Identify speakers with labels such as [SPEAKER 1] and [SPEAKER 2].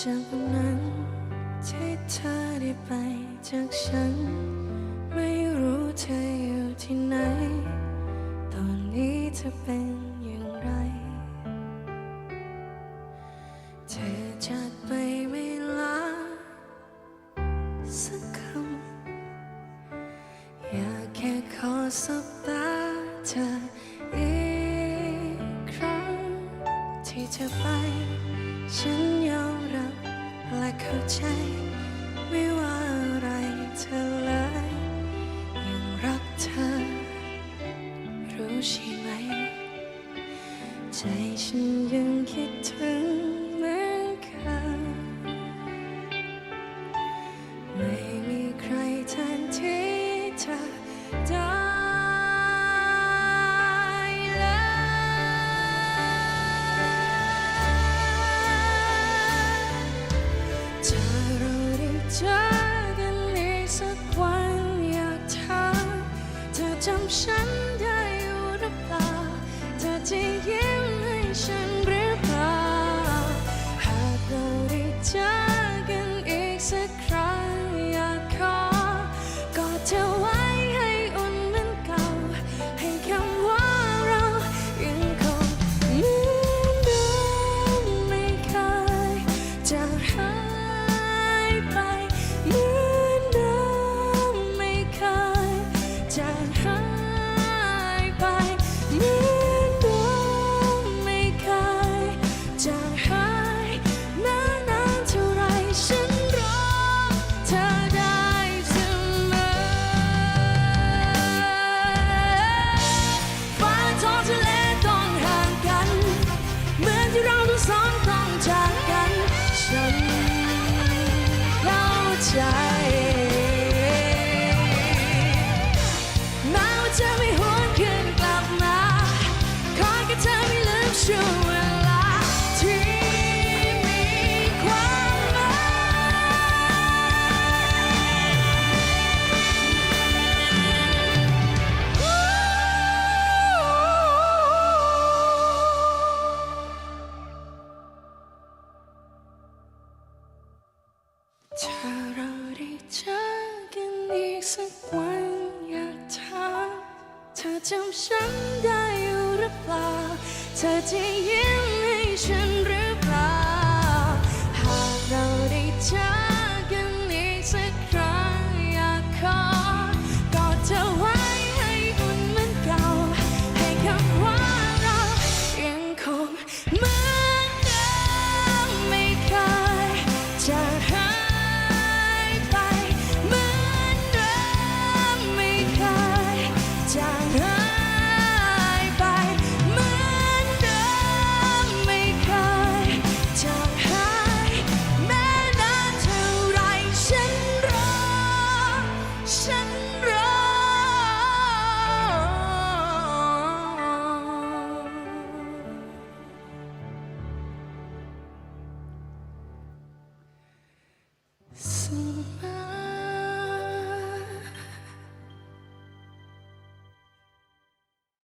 [SPEAKER 1] จากวันนั้นที่เธอได้ไปจากฉัน ไม่รู้เธออยู่ที่ไหน ตอนนี้เธอเป็นอย่างไร เธอจากไปไม่ลาสักคำอยากแค่ขอสบตาเธออีกครั้งที่เธอไป ฉันยอมรับและเข้าใจ ไม่ว่าอะไรเธอเลย ยังรักเธอ รู้ใช่ไหม ใจฉันยังคิดถึง ถ้าเราได้เจอกันอีกสักวันอยากถามเธอจำฉันได้อยู่หรือเปล่าเธอจะยิ้มให้ฉันหรือเปล่าหากเราได้เจอ ใจแม้ว่าจะไม่หวนคืนกลับมาขอแค่เธอไม่ลืมช่วงเวลาที่มีความหมายเรา สักวันอยากถามเธอจำฉันได้อยู่หรือเปล่า เธอจะยิ้มให้ฉันหรือเปล่า หากเราได้เจอ